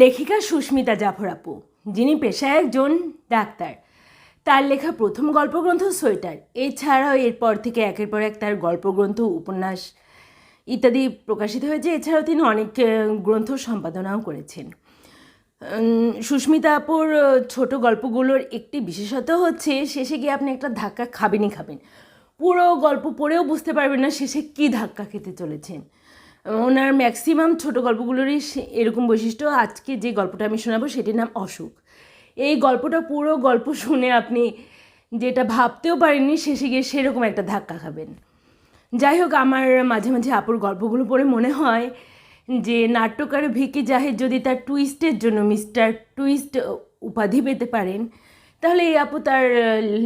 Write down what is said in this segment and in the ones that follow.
লেখিকা সুস্মিতা জাফর আপু, যিনি পেশায় একজন ডাক্তার। তার লেখা প্রথম গল্পগ্রন্থ সোয়েটার। এছাড়াও এরপর থেকে একের পর এক তার গল্পগ্রন্থ, উপন্যাস ইত্যাদি প্রকাশিত হয়েছে। এছাড়াও তিনি অনেক গ্রন্থ সম্পাদনাও করেছেন। সুস্মিতা আপুর ছোট গল্পগুলোর একটি বিশেষত্ব হচ্ছে, শেষে গিয়ে আপনি একটা ধাক্কা খাবেনই খাবেন। পুরো গল্প পড়েও বুঝতে পারবেন না শেষে কী ধাক্কা খেতে চলেছেন। ওনার ম্যাক্সিমাম ছোট গল্পগুলোরই এরকম বৈশিষ্ট্য। আজকে যে গল্পটা আমি শোনাবো সেটির নাম অসুখ এই গল্পটা পুরো গল্প শুনে আপনি যেটা ভাবতেও পারেননি শেষে গিয়ে সেরকম একটা ধাক্কা খাবেন। যাই হোক, আমার মাঝে মাঝে আপুর গল্পগুলো পড়ে মনে হয় যে, নাট্যকার ভিকি জাহেদ যদি তার টুইস্টের জন্য মিস্টার টুইস্ট উপাধি পেতে পারেন, তাহলে এই আপু তার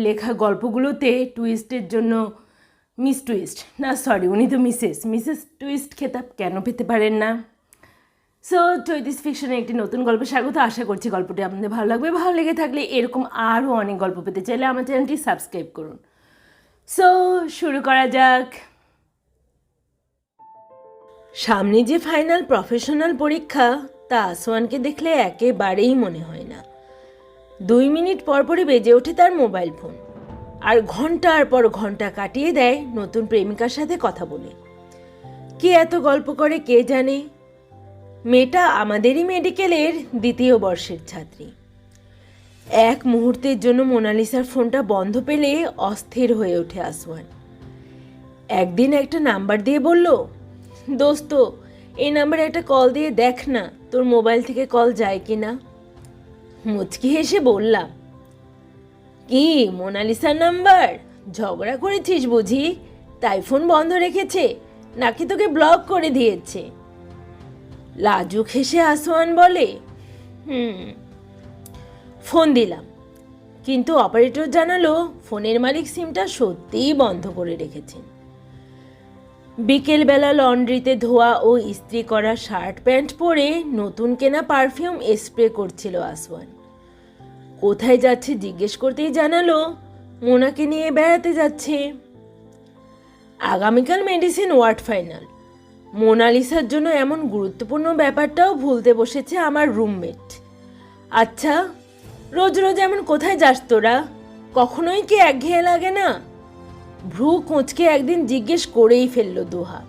লেখা গল্পগুলোতে টুইস্টের জন্য মিস টুইস্ট। না সরি উনি তো মিসেস। মিসেস টুইস্ট খেতাব কেন পেতে পারেন না? সো চৈতিস ফিকশনের একটি নতুন গল্প স্বাগত। আশা করছি গল্পটি আপনাদের ভালো লাগবে। ভালো লেগে থাকলে এরকম আরও অনেক গল্প পেতে চাইলে আমার চ্যানেলটি সাবস্ক্রাইব করুন। সো শুরু করা যাক। সামনে যে ফাইনাল প্রফেশনাল পরীক্ষা, তা আসওয়ানকে দেখলে একেবারেই মনে হয় না। দুই মিনিট পরপরই বেজে ওঠে তার মোবাইল ফোন আর ঘণ্টার পর ঘণ্টা কাটিয়ে দেয় নতুন প্রেমিকার সাথে কথা বলে। কে এত গল্প করে কে জানে? মেয়েটা আমাদেরই মেডিকেলের দ্বিতীয় বর্ষের ছাত্রী। এক মুহূর্তের জন্য মোনালিসার ফোনটা বন্ধ পেলে অস্থির হয়ে ওঠে আসওয়ান। একদিন একটা নাম্বার দিয়ে বলল, দোস্ত, এই নাম্বারে একটা কল দিয়ে দেখ না, তোর মোবাইল থেকে কল যায় কি না মুচকি হেসে বললাম কি? মোনালিসার নাম্বার? ঝগড়া করেছিস বুঝি? তাই ফোন বন্ধ রেখেছে, নাকি তোকে ব্লক করে দিয়েছে? লাজুক হেসে আসওয়ান বলে, হুম, ফোন দিলাম। কিন্তু অপারেটর জানালো, ফোনের মালিক সিমটা সত্যিই বন্ধ করে রেখেছেন। বিকেলবেলা লন্ড্রিতে ধোয়া ও ইস্ত্রি করা শার্ট প্যান্ট পরে নতুন কেনা পারফিউম স্প্রে করছিল আসওয়ান। কোথায় যাচ্ছে জিজ্ঞেস করতেই জানালো, মোনাকে নিয়ে বেড়াতে যাচ্ছে। আগামীকাল মেডিসিন ওয়ার্ড ফাইনাল। মোনালিসার জন্য এমন গুরুত্বপূর্ণ ব্যাপারটাও ভুলতে বসেছে আমার রুমমেট। আচ্ছা রোজ রোজ এমন কোথায় যাস তোরা? কখনোই কি একঘেয়ে লাগে না? ভ্রু কোঁচকে একদিন জিজ্ঞেস করেই ফেলল দোহা।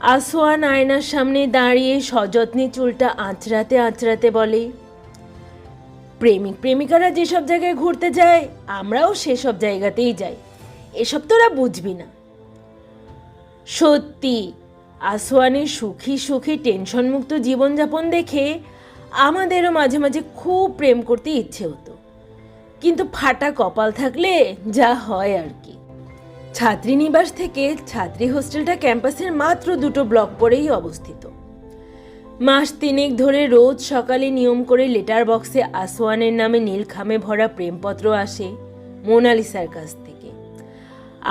আসোয়ান আয়নার সামনে দাঁড়িয়ে সযত্নে চুলটা আঁচড়াতে আঁচড়াতে বলে প্রেমিক প্রেমিকারা যেসব জায়গায় ঘুরতে যায়, আমরাও সেসব জায়গাতেই যাই। এসব তোরা বুঝবি না। সত্যি, আসওয়ানের সুখী সুখী টেনশনমুক্ত জীবনযাপন দেখে আমাদেরও মাঝে মাঝে খুব প্রেম করতে ইচ্ছে হতো। কিন্তু ফাটা কপাল থাকলে যা হয় আর কি। ছাত্রীনিবাস থেকে ছাত্রী হোস্টেলটা ক্যাম্পাসের মাত্র দুটো ব্লক পরেই অবস্থিত। মাস তিনেক ধরে রোজ সকালে নিয়ম করে লেটার বক্সে আসওয়ানের নামে নীলখামে ভরা প্রেমপত্র আসে মোনালিসার কাছ থেকে।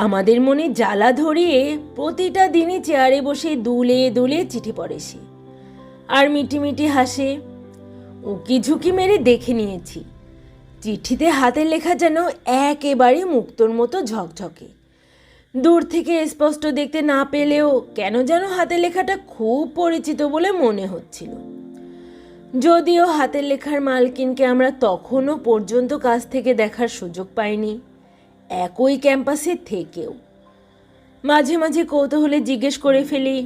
আমাদের মনে জ্বালা ধরিয়ে প্রতিটা দিনই চেয়ারে বসে দুলে দুলে চিঠি পড়ে সে। আর মিটি মিটি হাসে, উকি ঝুঁকি মেরে দেখে নিয়েছি। চিঠিতে হাতের লেখা যেন একেবারে মুক্তোর মতো ঝকঝকে। দূর থেকে স্পষ্ট দেখতে না পেলেও কেন যেন হাতের লেখাটা খুব পরিচিত বলে মনে হচ্ছিল। যদিও হাতের লেখার মালকিনকে আমরা তখনও পর্যন্ত কাছ থেকে দেখার সুযোগ পাইনি, একই ক্যাম্পাসে থেকেও। মাঝে মাঝে কৌতূহলে জিজ্ঞেস করে ফেলি,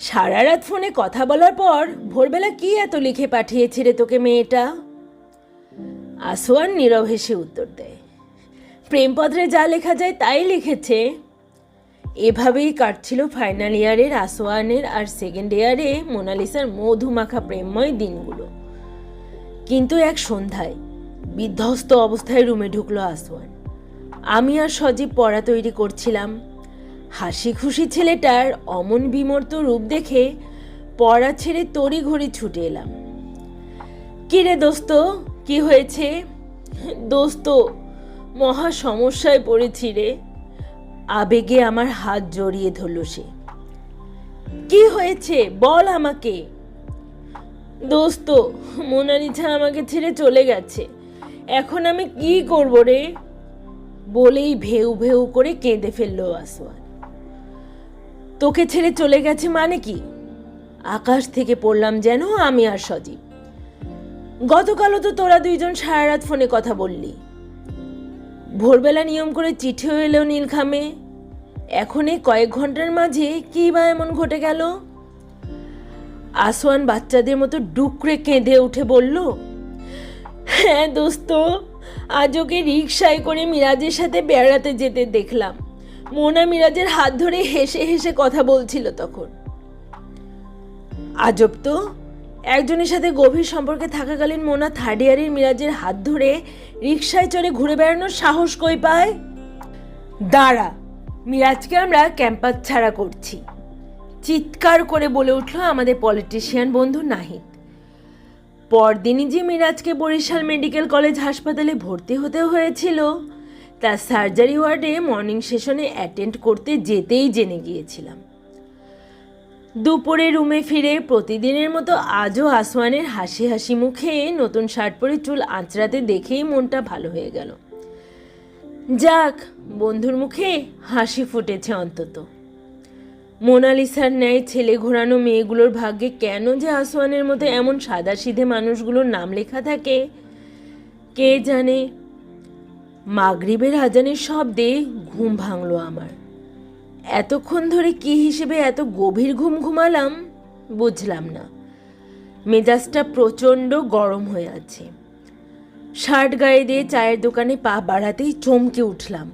সারা রাত ফোনে কথা বলার পর ভোরবেলা কি এত লিখে পাঠিয়েছে রে তোকে মেয়েটা? আসোয়ান নীরব হেসে উত্তর দেয় প্রেমপত্রে যা লেখা যায় তাই লিখেছে। এভাবেই কাটছিল ফাইনাল ইয়ারের আসোয়ানের আর সেকেন্ড ইয়ারে মোনালিসার মধুমাখা প্রেমময় দিনগুলো। কিন্তু এক সন্ধ্যায় বিধ্বস্ত অবস্থায় রুমে ঢুকলো আসওয়ান আমি আর সজীব পড়া তৈরি করছিলাম। হাসি খুশি ছেলেটার অমন বিমর্ত রূপ দেখে পড়া ছেড়ে তড়ি ঘড়ি ছুটে এলাম। কিরে দোস্ত? কি হয়েছে? দোস্ত মহা সমস্যায় পড়েছি রে আবেগে আমার হাত জড়িয়ে ধরল সে। কি হয়েছে? বল আমাকে। দোস্ত, মোনালিসা আমাকে ছেড়ে চলে গেছে। এখন আমি কি করব রে? বলেই ভেউ ভেউ করে কেঁদে ফেলল আসওয়ান। তোকে ছেড়ে চলে গেছে মানে কি? আকাশ থেকে পড়লাম যেন আমি আর সজীব। গতকালও তো তোরা দুইজন সারা রাত ফোনে কথা বললি। ভোরবেলা নিয়ম করে চিঠিও এলো নীলখামে। এখন এই কয়েক ঘণ্টার মাঝে কি বা এমন ঘটে গেল? আসওয়ান বাচ্চাদের মতো ডুকরে কেঁদে উঠে বলল হ্যাঁ দোস্ত, আজ ওকে রিক্সায় করে মিরাজের সাথে বেড়াতে যেতে দেখলাম। মোনা মিরাজের হাত ধরে হেসে হেসে কথা বলছিল তখন। আজব তো একজনের সাথে গভীর সম্পর্কে থাকাকালীন মোনা থার্ড ইয়ারের মিরাজের হাত ধরে রিক্সায় চড়ে ঘুরে বেড়ানোর সাহস কই পায়? দাঁড়া, মিরাজকে আমরা ক্যাম্পাস ছাড়া করছি। চিৎকার করে বলে উঠল আমাদের পলিটিশিয়ান বন্ধু নাহিদ। পরদিনই যে মিরাজকে বরিশাল মেডিকেল কলেজ হাসপাতালে ভর্তি হতে হয়েছিল, তার সার্জারি ওয়ার্ডে মর্নিং সেশনে অ্যাটেন্ড করতে যেতেই জেনে গিয়েছিলাম। দুপুরে রুমে ফিরে প্রতিদিনের মতো আজও আসওয়ানের হাসি হাসি মুখে নতুন শার্ট পরে চুল আঁচড়াতে দেখেই মনটা ভালো হয়ে গেল। যাক, বন্ধুর মুখে হাসি ফুটেছে অন্তত। মোনালিসার ন্যায় ছেলে ঘোরানো মেয়েগুলোর ভাগ্যে কেন যে আসওয়ানের মতো এমন সাদা সিধে মানুষগুলোর নাম লেখা থাকে, কে জানে? মাগরিবের আজানের শব্দে ঘুম ভাঙলো আমার। এতক্ষণ ধরে কি হিসেবে এত গভীর ঘুম ঘুমালাম বুঝলাম না। মেজাজটা প্রচণ্ড গরম হয়ে আছে। শার্ট গায়ে দিয়ে চায়ের দোকানে পা বাড়াতেই চমকে উঠলাম।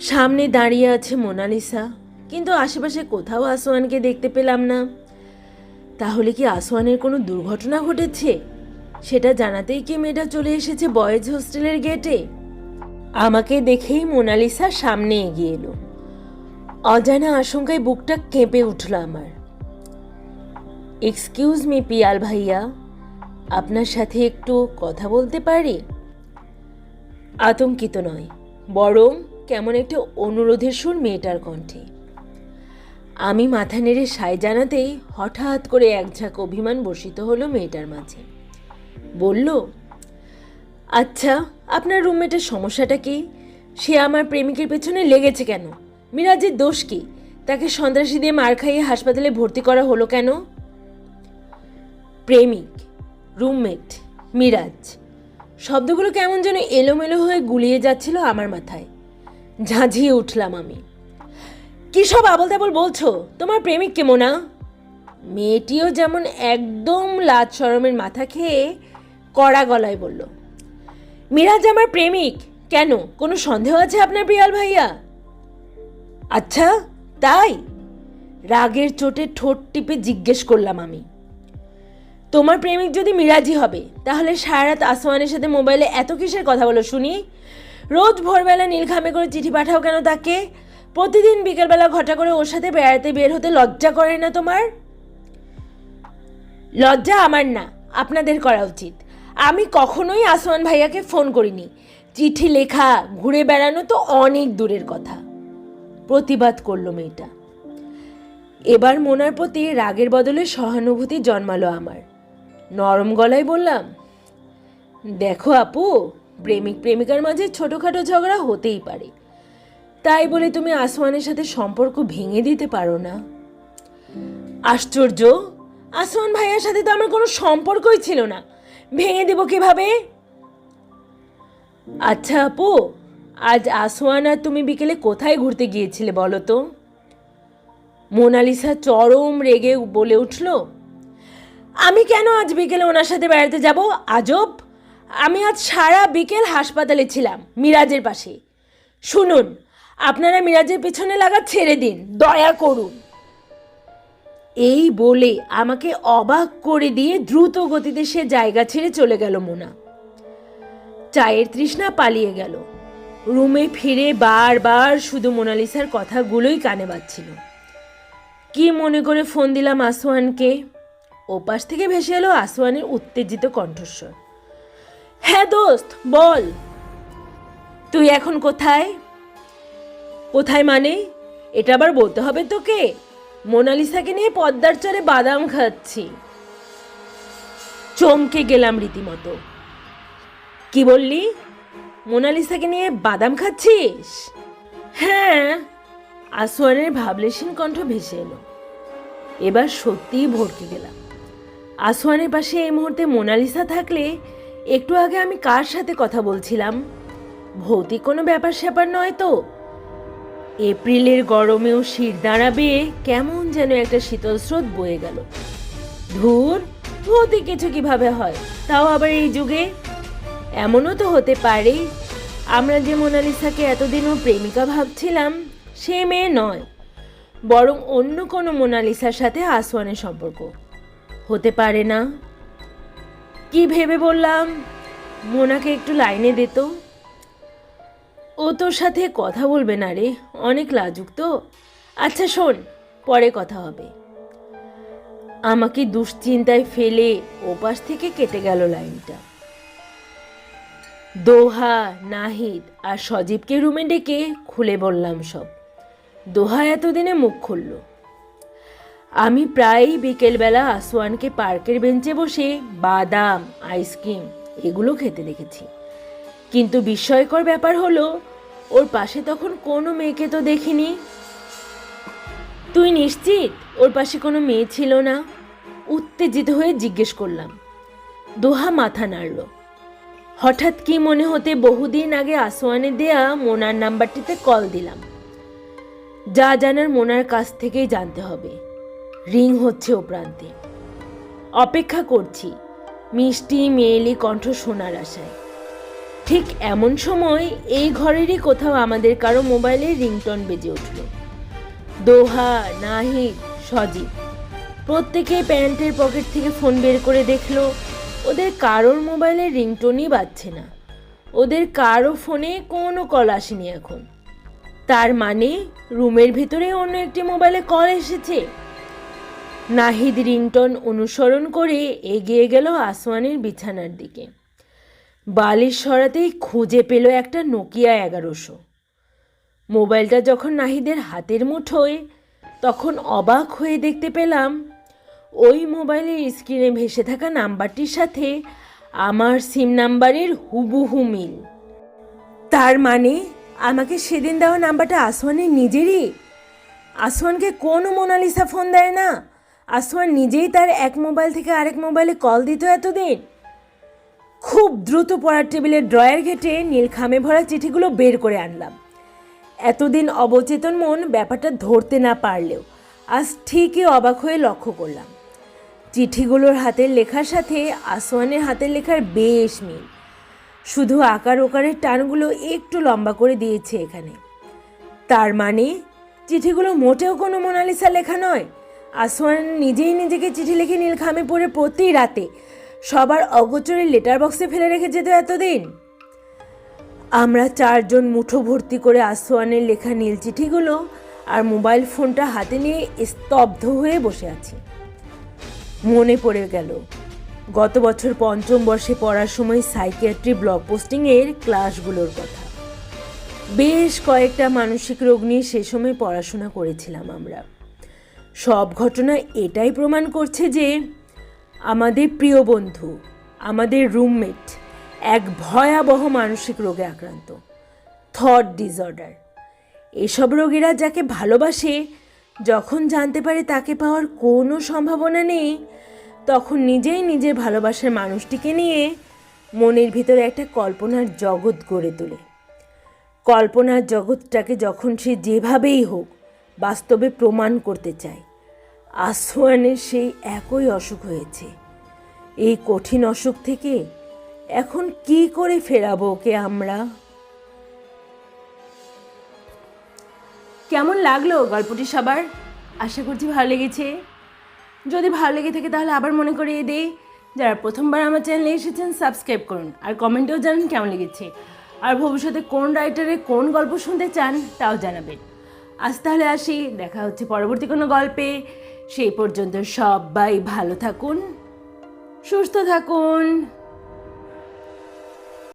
সামনে দাঁড়িয়ে আছে মোনালিসা, কিন্তু আশেপাশে কোথাও আসোয়ানকে দেখতে পেলাম না। তাহলে কি আসওয়ানের কোনো দুর্ঘটনা ঘটেছে? সেটা জানাতেই কি মেয়েটা চলে এসেছে বয়েজ হোস্টেলের গেটে? আমাকে দেখেই মোনালিসা সামনে এগিয়ে এলো। অজানা আশঙ্কায় বুকটা কেঁপে উঠল আমার। এক্সকিউজ মি পিয়াল ভাইয়া, আপনার সাথে একটু কথা বলতে পারি? আতঙ্কিত নয়, বরং কেমন একটা অনুরোধের সুর মেয়েটার কণ্ঠে। আমি মাথা নেড়ে সায় জানাতেই হঠাৎ করে এক ঝাঁক অভিমান বসিত হলো মেয়েটার মাঝে। বলল আচ্ছা আপনার রুমমেটের সমস্যাটা কি? সে আমার প্রেমিকের পেছনে লেগেছে কেন? মিরাজের দোষ কি? তাকে সন্ত্রাসী দিয়ে মার খাইয়ে হাসপাতালে ভর্তি করা হলো কেন? প্রেমিক রুমমেট মিরাজ, শব্দগুলো কেমন যেন এলোমেলো হয়ে গুলিয়ে যাচ্ছিল আমার মাথায়। ঝাঁঝিয়ে উঠলাম আমি। কী সব আবল তাবল বলছো? তোমার প্রেমিক কেমন না মেয়েটিও যেমন একদম লাজ সরমের মাথা খেয়ে কড়া গলায় বলল, মিরাজ আমার প্রেমিক, কেন? কোনো সন্দেহ আছে আপনার প্রিয়াল ভাইয়া? আচ্ছা তাই? রাগের চোটে ঠোঁট টিপে জিজ্ঞেস করলাম আমি। তোমার প্রেমিক যদি মিরাজি হবে, তাহলে সারা রাত আসমানের সাথে মোবাইলে এত কিসের কথা বলো শুনি? রোজ ভোরবেলা নীলখামে করে চিঠি পাঠাও কেন তাকে? প্রতিদিন বিকেলবেলা ঘটা করে ওর সাথে বেড়াতে বের হতে লজ্জা করে না তোমার? লজ্জা আমার না, আপনাদের করা উচিত। আমি কখনোই আসমান ভাইয়াকে ফোন করিনি। চিঠি লেখা, ঘুরে বেড়ানো তো অনেক দূরের কথা। প্রতিবাদ করল মেয়েটা। এবার মোনার প্রতি রাগের বদলে সহানুভূতি জন্মালো আমার। নরম গলায় বললাম, দেখো আপু, প্রেমিক প্রেমিকার মাঝে ছোটোখাটো ঝগড়া হতেই পারে। তাই বলে তুমি আসমানের সাথে সম্পর্ক ভেঙে দিতে পারো না। আশ্চর্য আসমান ভাইয়ার সাথে তো আমার কোনো সম্পর্কই ছিল না। ভেঙে দেব কীভাবে? আচ্ছা আপু আজ আসওয়ান আর তুমি বিকেলে কোথায় ঘুরতে গিয়েছিলে বলো তো? মোনালিসা চরম রেগে বলে উঠল, আমি কেন আজ বিকেলে ওনার সাথে বেড়াতে যাব? আজব! আমি আজ সারা বিকেল হাসপাতালে ছিলাম, মিরাজের পাশে। শুনুন, আপনারা মিরাজের পেছনে লাগা ছেড়ে দিন, দয়া করুন। এই বলে আমাকে অবাক করে দিয়ে দ্রুত গতিতে সে জায়গা ছেড়ে চলে গেল মোনা। চায়ের তৃষ্ণা পালিয়ে গেল। রুমে ফিরে বারবার শুধু মোনালিসার কথাগুলোই কানে বাজছিল। কি মনে করে ফোন দিলাম আসওয়ানকে? ওপাশ থেকে ভেসে এলো আসওয়ানের উত্তেজিত কণ্ঠস্বর। হ্যাঁ দোস্ত, বল। তুই এখন কোথায়? কোথায় মানে? এটা আবার বলতে হবে তোকে। মোনালিসাকে নিয়ে পদ্মার চরে বাদাম খাচ্ছি। চমকে গেলাম রীতিমতো। কি বললি? মোনালিসাকে নিয়ে বাদাম খাচ্ছিস? হ্যাঁ আসোয়ানের ভাবলেশীন কণ্ঠ ভেসে এলো। এবার সত্যিই ভরকে গেলাম। আসওয়ানের পাশে এই মুহূর্তে মোনালিসা থাকলে একটু আগে আমি কার সাথে কথা বলছিলাম? ভৌতিক কোনো ব্যাপার স্যাপার নয় তো? এপ্রিলের গরমেও শির দাঁড়াবে, কেমন যেন একটা শীতল স্রোত বয়ে গেল। ধুর, ভৌতিক কিছু কীভাবে হয়? তাও আবার এই যুগে? এমনও তো হতে পারে। আমরা যে মোনালিসাকে এতদিনও প্রেমিকা ভাবছিলাম, সে মেয়ে নয়, বরং অন্য কোনো মোনালিসার সাথে আসওয়ানের সম্পর্ক। হতে পারে না। কি ভেবে বললাম? মোনাকে একটু লাইনে দিত ও তোর সাথে কথা বলবে না রে, অনেক লাজুক তো। আচ্ছা শোন, পরে কথা হবে। আমাকে দুশ্চিন্তায় ফেলে ওপাশ থেকে কেটে গেল লাইনটা। দোহা, নাহিদ আর সজীবকে রুমে ডেকে খুলে বললাম সব। দোহা এতদিনে মুখ খুলল। আমি প্রায়ই বিকেলবেলা আসওয়ানকে পার্কের বেঞ্চে বসে বাদাম, আইসক্রিম এগুলো খেতে দেখেছি। কিন্তু বিস্ময়কর ব্যাপার হলো, ওর পাশে তখন কোনো মেয়েকে তো দেখিনি। তুই নিশ্চিত ওর পাশে কোনো মেয়ে ছিল না? উত্তেজিত হয়ে জিজ্ঞেস করলাম। দোহা মাথা নাড়ল। হঠাৎ কি মনে হতে বহুদিন আগে আসোয়ানে দেয়া মোনার নাম্বারটিতে কল দিলাম। যা জানার মোনার কাছ থেকেই জানতে হবে। রিং হচ্ছে ও প্রান্তে। অপেক্ষা করছি, মিষ্টি মেয়েলি কণ্ঠ শোনার আশায়। ঠিক এমন সময় এই ঘরেরই কোথাও আমাদের কারও মোবাইলে রিংটন বেজে উঠল। দোহা, নাহিদ, সজীব। প্রত্যেকে প্যান্টের পকেট থেকে ফোন বের করে দেখল ওদের কারোর মোবাইলে রিংটোনই বাজছে না। ওদের কারও ফোনে কোনো কল আসেনি এখন। তার মানে রুমের ভিতরে অন্য একটি মোবাইলে কল এসেছে। নাহিদ রিংটন অনুসরণ করে এগিয়ে গেল আসওয়ানের বিছানার দিকে। বালিশ সরাতেই খুঁজে পেল একটা নোকিয়া এগারোশো। মোবাইলটা যখন নাহিদের হাতের মুঠোয়, তখন অবাক হয়ে দেখতে পেলাম ওই মোবাইলের স্ক্রিনে ভেসে থাকা নাম্বারটির সাথে আমার সিম নাম্বারের হুবহু মিল। তার মানে আমাকে সেদিন দেওয়া নাম্বারটা আসওয়ানের নিজেরই? আসওয়ানকে কোনো মোনালিসা ফোন দেয় না। আসওয়ান নিজেই তার এক মোবাইল থেকে আরেক মোবাইলে কল দিত এতদিন। খুব দ্রুত পড়ার টেবিলের ড্রয়ার ঘেটে নীল খামে ভরা চিঠিগুলো বের করে আনলাম। এতদিন অবচেতন মন ব্যাপারটা ধরতে না পারলেও আজ ঠিকই অবাক হয়ে লক্ষ্য করলাম। চিঠিগুলোর হাতের লেখার সাথে আসওয়ানের হাতের লেখার বেশ মিল। শুধু আকার ওকারের টানগুলো একটু লম্বা করে দিয়েছে এখানে। তার মানে চিঠিগুলো মোটেও কোনো মোনালিসা লেখা নয়। আসওয়ান নিজেই নিজেকে চিঠি লিখে নীল খামে পড়ে প্রতি রাতে সবার অগোচরে লেটার বক্সে ফেলে রেখে যেত এতদিন। আমরা চারজন মুঠো ভর্তি করে আসওয়ানের লেখা নীল চিঠিগুলো আর মোবাইল ফোনটা হাতে নিয়ে স্তব্ধ হয়ে বসে আছি। মনে পড়ে গেল। গত বছর পঞ্চম বর্ষে পড়ার সময় সাইকিয়াট্রি ব্লক পোস্টিংয়ের ক্লাসগুলোর কথা। বেশ কয়েকটা মানসিক রোগ নিয়ে সে সময় পড়াশোনা করেছিলাম আমরা। সব ঘটনা এটাই প্রমাণ করছে যে আমাদের প্রিয় বন্ধু, আমাদের রুমমেট এক ভয়াবহ মানসিক রোগে আক্রান্ত থট ডিসঅর্ডার এসব রোগীরা যাকে ভালোবাসে যখন জানতে পারে তাকে পাওয়ার কোনো সম্ভাবনা নেই, তখন নিজেই নিজের ভালোবাসার মানুষটিকে নিয়ে মনের ভিতরে একটা কল্পনার জগৎ গড়ে তোলে। কল্পনার জগৎটাকে যখন সে যেভাবেই হোক বাস্তবে প্রমাণ করতে চায় আসওয়ানের সেই একই অসুখ হয়েছে। এই কঠিন অসুখ থেকে এখন কি করে ফেরাবো ওকে আমরা? কেমন লাগল গল্পটি সবার? আশা করছি ভালো লেগেছে। যদি ভালো লেগে থাকে তাহলে আবার মনে করিয়ে দিই, যারা প্রথমবার আমার চ্যানেলে এসেছেন সাবস্ক্রাইব করুন আর কমেন্টেও জানান কেমন লেগেছে। আর ভবিষ্যতে কোন রাইটারের কোন গল্প শুনতে চান, তাও জানাবেন। আজ তাহলে আসি, দেখা হচ্ছে পরবর্তী কোনো গল্পে। সেই পর্যন্ত সবাই ভালো থাকুন, সুস্থ থাকুন।